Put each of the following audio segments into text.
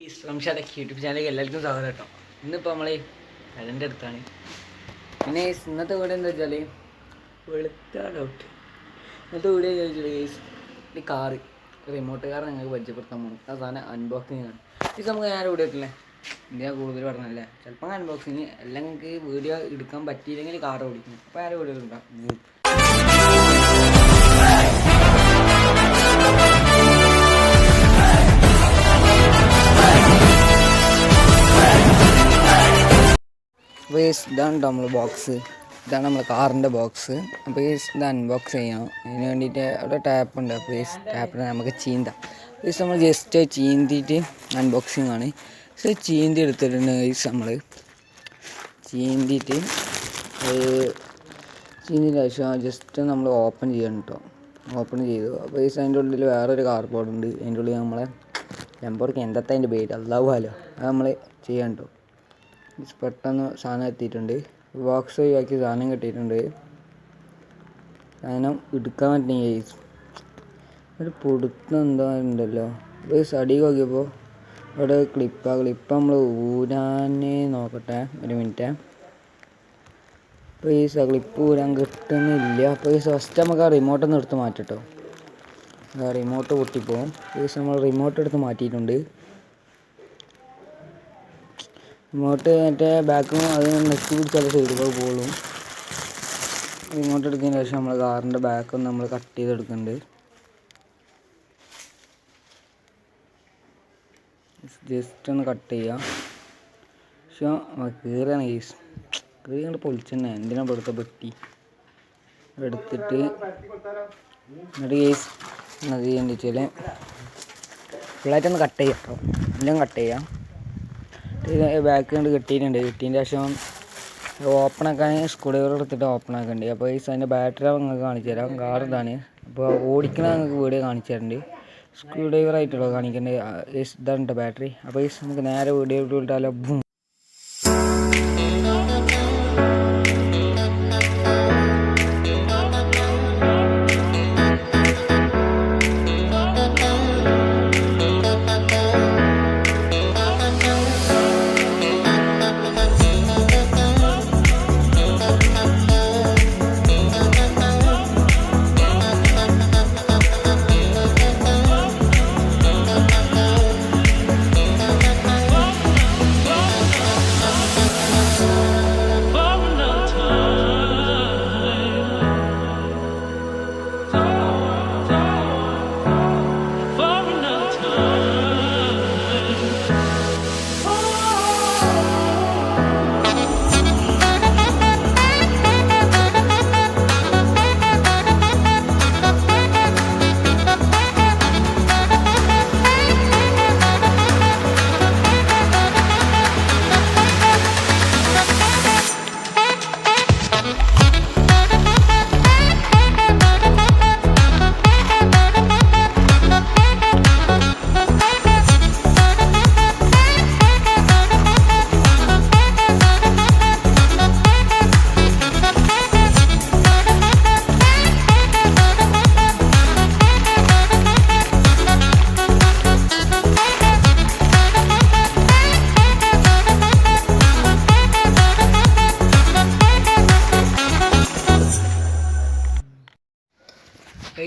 ഈ സംശാദ യൂട്യൂബ് ചാനലിലേക്ക് എല്ലാവർക്കും സ്വാഗതം കേട്ടോ. ഇന്നിപ്പോൾ നമ്മൾ കടന്റെ അടുത്താണ് പിന്നെ ഇന്നത്തെ വീട് എന്താ വെച്ചാൽ വെളുത്ത ഡൗട്ട് ഇന്നത്തെ വീഡിയോ ചോദിച്ചാൽ ഗേസ് ഈ കാറ് റിമോട്ട് കാർ ഞങ്ങൾക്ക് പരിചയപ്പെടുത്താൻ പോകുന്നു ആ സാധനം അൺബോക്സിങ് ആണ്. ഈ നമുക്ക് ഞാൻ വീഡിയോ ഇട്ടില്ലേ ഇന്ത്യ കൂടുതൽ പറഞ്ഞല്ലേ ചിലപ്പോൾ അൺബോക്സിങ് നിങ്ങൾക്ക് വീഡിയോ എടുക്കാൻ പറ്റിയില്ലെങ്കിൽ കാർ ഓടിക്കും. അപ്പോൾ ആരും വീഡിയോ ഉണ്ടാവും അപ്പോൾ ഈ ഇതാണ് നമ്മൾ ബോക്സ് ഇതാണ് നമ്മൾ കാറിന്റെ ബോക്സ് അപ്പോൾ ഈ ഇത് അൺബോക്സ് ചെയ്യണം അതിന് വേണ്ടിയിട്ട് അവിടെ ടാപ്പ് ഉണ്ട്. അപ്പോൾ ഈ ടാപ്പിൽ നമുക്ക് ചീന്താം. ഈ നമ്മൾ ജസ്റ്റ് ചീന്തിയിട്ട് അൺബോക്സിങ് ആണ്. സോ ചീന്തി എടുത്തിട്ടുണ്ട്. ഈ നമ്മൾ ചീന്തിയിട്ട് ചീന്തിന്റെ ആവശ്യം ജസ്റ്റ് നമ്മൾ ഓപ്പൺ ചെയ്യണം കേട്ടോ ഓപ്പൺ ചെയ്തു. അപ്പോൾ ഈ അതിന്റെ ഉള്ളിൽ വേറൊരു കാർബോർഡ് ഉണ്ട്. അതിന്റെ ഉള്ളിൽ നമ്മളെ ലംബോർക്ക് എന്തത്തെ അതിന്റെ പേര്? അല്ലാവുമല്ലോ അത് നമ്മൾ ചെയ്യാൻ കേട്ടോ പെട്ടെന്ന് സാധനം എത്തിയിട്ടുണ്ട്. ബോക്സ് ഒഴിവാക്കി സാധനം കിട്ടിയിട്ടുണ്ട്. സാധനം എടുക്കാൻ പറ്റില്ല ഗൈസ് ഒരു പൊടുത്തം എന്തോ ഉണ്ടല്ലോ. ഒരു സടി നോക്കിയപ്പോൾ ഇവിടെ ക്ലിപ്പാ ക്ലിപ്പ് നമ്മൾ ഊരാനേ നോക്കട്ടെ ഒരു മിനിറ്റ് അപ്പോൾ ഈ ക്ലിപ്പ് ഊരാൻ കിട്ടുന്നില്ല. അപ്പോൾ ഈ ഫസ്റ്റ് നമുക്ക് ആ റിമോട്ട് ഒന്ന് എടുത്ത് മാറ്റട്ടോ. റിമോട്ട് പൊട്ടിപ്പോവും. ഈ നമ്മൾ റിമോട്ട് എടുത്ത് മാറ്റിയിട്ടുണ്ട്. റിമോട്ട് മറ്റേ ബാക്കും അത് നെക്സ്റ്റ് പിടിച്ചാലേ സൈഡിലേക്ക് പോകുള്ളൂ റിമോട്ട് എടുത്തതിന് ശേഷം നമ്മൾ കാറിന്റെ ബാക്ക് നമ്മൾ കട്ട് ചെയ്തെടുക്കുന്നുണ്ട്. ജസ്റ്റ് ഒന്ന് കട്ട് ചെയ്യാം. പക്ഷേ കീറാണ് കേസ് കീറി കണ്ട് പൊളിച്ചെന്നെ. എന്തിനാ എടുത്ത പെട്ടി? എടുത്തിട്ട് എന്നിട്ട് കേസ് അത് ചെയ്യാന്ന് വെച്ചാൽ ഫുള്ളായിട്ടൊന്ന് കട്ട് ചെയ്യാം കേട്ടോ എല്ലാം കട്ട് ചെയ്യാം. ബാക്ക് കണ്ട് കിട്ടിയിട്ടുണ്ട് കിട്ടിയതിന്റെ ശേഷം ഓപ്പൺ ആക്കാൻ സ്ക്രൂ ഡ്രൈവർ എടുത്തിട്ട് ഓപ്പൺ ആക്കണ്ട്. അപ്പോൾ ഈ അതിന്റെ ബാറ്ററി നിങ്ങൾക്ക് കാണിച്ചു തരാം. കാർ ഇതാണ്. അപ്പോൾ ഓടിക്കണ നിങ്ങൾക്ക് വീഡിയോ കാണിച്ചു തരുന്നുണ്ട് സ്ക്രൂ ഡ്രൈവർ ആയിട്ടുള്ള കാണിക്കേണ്ടത് ഇതാണ് ബാറ്ററി അപ്പോൾ ഈ നമുക്ക് നേരെ വീഡിയോ വിട്ടാലോ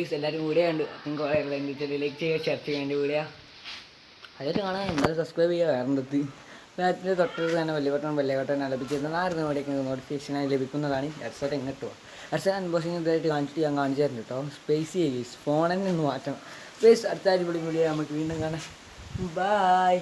ഗൈസ് എല്ലാവരും കൂടെ ഉണ്ട്. നിങ്ങൾക്ക് ലൈക്ക് ചെയ്യുക ഷെയർ ചെയ്യുക എന്റെ വീഡിയോ അതായിട്ട് കാണാൻ എന്തായാലും സബ്സ്ക്രൈബ് ചെയ്യുക വേറെ എന്തെത്തി. അതിന്റെ തൊട്ടടുത്ത് തന്നെ വലിയ ബട്ടൺ വലിയ ബട്ടൺ ലഭിച്ചിരുന്ന ആയിരുന്നു ഇവിടേക്ക് നോട്ടിഫിക്കേഷനായി ലഭിക്കുന്നതാണ് ഹെഡ്സെറ്റ് എങ്ങോട്ട് പോകാം ഹെഡ്സെറ്റ് അൺബോക്സിങ് ഇതായിട്ട് കാണിച്ചിട്ട് ഞാൻ കാണിച്ചു തരുന്നുണ്ട് കേട്ടോ. സ്പേസ് ചെയ്യുക ഫോണിൽ നിന്ന് മാറ്റണം. സ്പേസ് അടുത്ത അടിപൊളി വീഡിയോ നമുക്ക് വീണ്ടും കാണാം. ബായ്